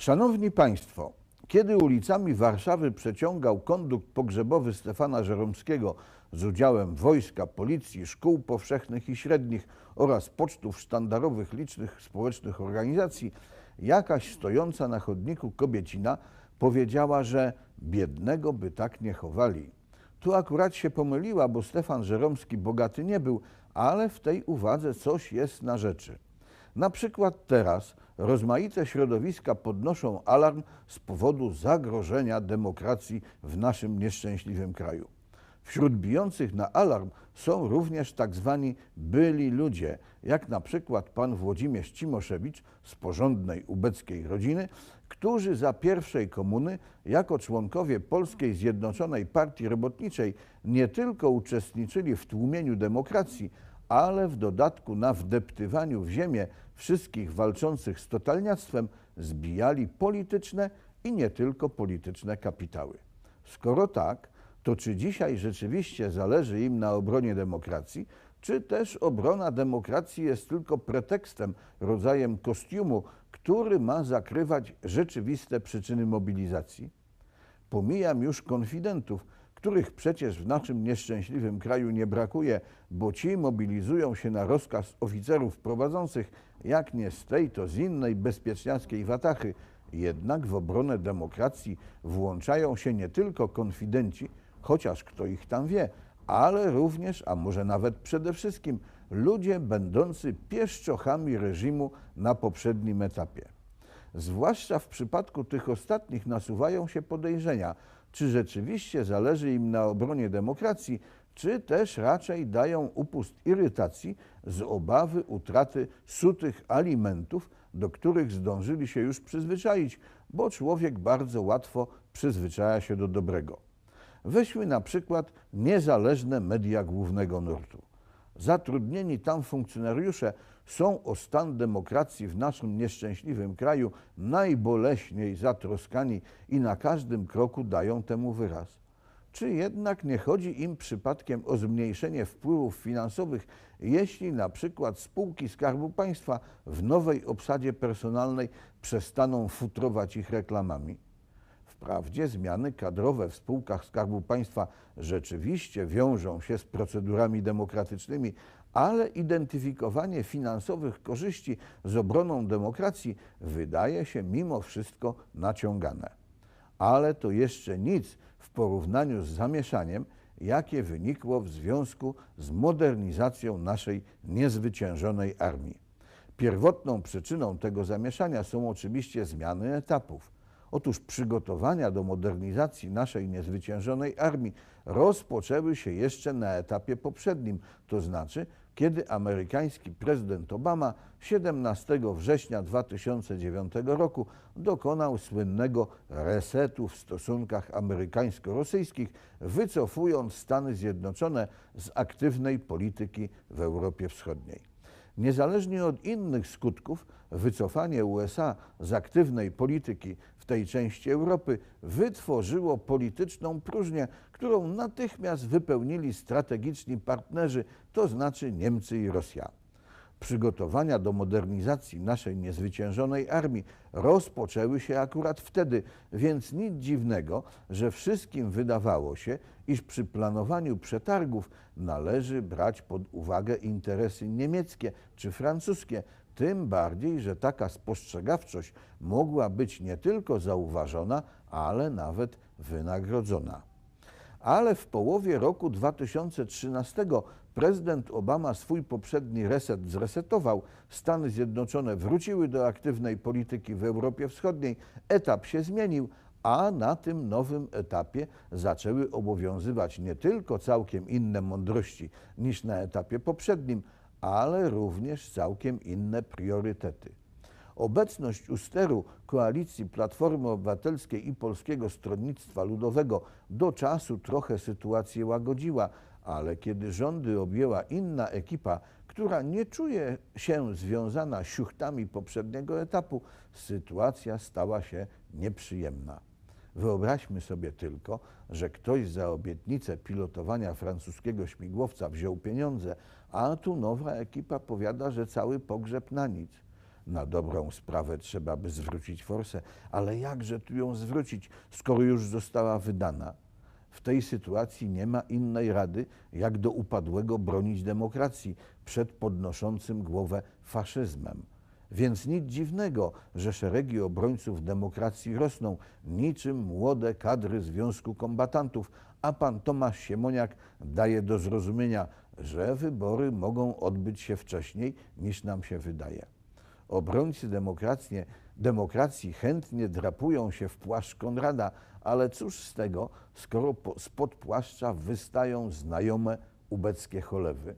Szanowni Państwo, kiedy ulicami Warszawy przeciągał kondukt pogrzebowy Stefana Żeromskiego z udziałem wojska, policji, szkół powszechnych i średnich oraz pocztów sztandarowych licznych społecznych organizacji, jakaś stojąca na chodniku kobiecina powiedziała, że biednego by tak nie chowali. Tu akurat się pomyliła, bo Stefan Żeromski bogaty nie był, ale w tej uwadze coś jest na rzeczy. Na przykład teraz rozmaite środowiska podnoszą alarm z powodu zagrożenia demokracji w naszym nieszczęśliwym kraju. Wśród bijących na alarm są również tak zwani byli ludzie, jak na przykład pan Włodzimierz Cimoszewicz z porządnej ubeckiej rodziny, którzy za pierwszej komuny jako członkowie Polskiej Zjednoczonej Partii Robotniczej nie tylko uczestniczyli w tłumieniu demokracji, ale w dodatku na wdeptywaniu w ziemię wszystkich walczących z totalniactwem zbijali polityczne i nie tylko polityczne kapitały. Skoro tak, to czy dzisiaj rzeczywiście zależy im na obronie demokracji, czy też obrona demokracji jest tylko pretekstem, rodzajem kostiumu, który ma zakrywać rzeczywiste przyczyny mobilizacji? Pomijam już konfidentów, których przecież w naszym nieszczęśliwym kraju nie brakuje, bo ci mobilizują się na rozkaz oficerów prowadzących, jak nie z tej, to z innej bezpieczniackiej watachy. Jednak w obronę demokracji włączają się nie tylko konfidenci, chociaż kto ich tam wie, ale również, a może nawet przede wszystkim, ludzie będący pieszczochami reżimu na poprzednim etapie. Zwłaszcza w przypadku tych ostatnich nasuwają się podejrzenia, czy rzeczywiście zależy im na obronie demokracji, czy też raczej dają upust irytacji z obawy utraty sutych alimentów, do których zdążyli się już przyzwyczaić, bo człowiek bardzo łatwo przyzwyczaja się do dobrego. Weźmy na przykład niezależne media głównego nurtu. Zatrudnieni tam funkcjonariusze są o stan demokracji w naszym nieszczęśliwym kraju najboleśniej zatroskani i na każdym kroku dają temu wyraz. Czy jednak nie chodzi im przypadkiem o zmniejszenie wpływów finansowych, jeśli na przykład spółki Skarbu Państwa w nowej obsadzie personalnej przestaną futrować ich reklamami? Wprawdzie zmiany kadrowe w spółkach Skarbu Państwa rzeczywiście wiążą się z procedurami demokratycznymi, ale identyfikowanie finansowych korzyści z obroną demokracji wydaje się mimo wszystko naciągane. Ale to jeszcze nic w porównaniu z zamieszaniem, jakie wynikło w związku z modernizacją naszej niezwyciężonej armii. Pierwotną przyczyną tego zamieszania są oczywiście zmiany etapów. Otóż przygotowania do modernizacji naszej niezwyciężonej armii rozpoczęły się jeszcze na etapie poprzednim, to znaczy kiedy amerykański prezydent Obama 17 września 2009 roku dokonał słynnego resetu w stosunkach amerykańsko-rosyjskich, wycofując Stany Zjednoczone z aktywnej polityki w Europie Wschodniej. Niezależnie od innych skutków, wycofanie USA z aktywnej polityki tej części Europy wytworzyło polityczną próżnię, którą natychmiast wypełnili strategiczni partnerzy, to znaczy Niemcy i Rosja. Przygotowania do modernizacji naszej niezwyciężonej armii rozpoczęły się akurat wtedy, więc nic dziwnego, że wszystkim wydawało się, iż przy planowaniu przetargów należy brać pod uwagę interesy niemieckie czy francuskie, tym bardziej, że taka spostrzegawczość mogła być nie tylko zauważona, ale nawet wynagrodzona. Ale w połowie roku 2013 prezydent Obama swój poprzedni reset zresetował. Stany Zjednoczone wróciły do aktywnej polityki w Europie Wschodniej. Etap się zmienił, a na tym nowym etapie zaczęły obowiązywać nie tylko całkiem inne mądrości niż na etapie poprzednim, ale również całkiem inne priorytety. Obecność u steru koalicji Platformy Obywatelskiej i Polskiego Stronnictwa Ludowego do czasu trochę sytuację łagodziła, ale kiedy rządy objęła inna ekipa, która nie czuje się związana siuchtami poprzedniego etapu, sytuacja stała się nieprzyjemna. Wyobraźmy sobie tylko, że ktoś za obietnicę pilotowania francuskiego śmigłowca wziął pieniądze, a tu nowa ekipa powiada, że cały pogrzeb na nic. Na dobrą sprawę trzeba by zwrócić forsę, ale jakże tu ją zwrócić, skoro już została wydana? W tej sytuacji nie ma innej rady, jak do upadłego bronić demokracji przed podnoszącym głowę faszyzmem. Więc nic dziwnego, że szeregi obrońców demokracji rosną, niczym młode kadry Związku Kombatantów, a pan Tomasz Siemoniak daje do zrozumienia, że wybory mogą odbyć się wcześniej niż nam się wydaje. Obrońcy demokracji, demokracji chętnie drapują się w płaszcz Konrada, ale cóż z tego, skoro po, spod płaszcza wystają znajome ubeckie cholewy.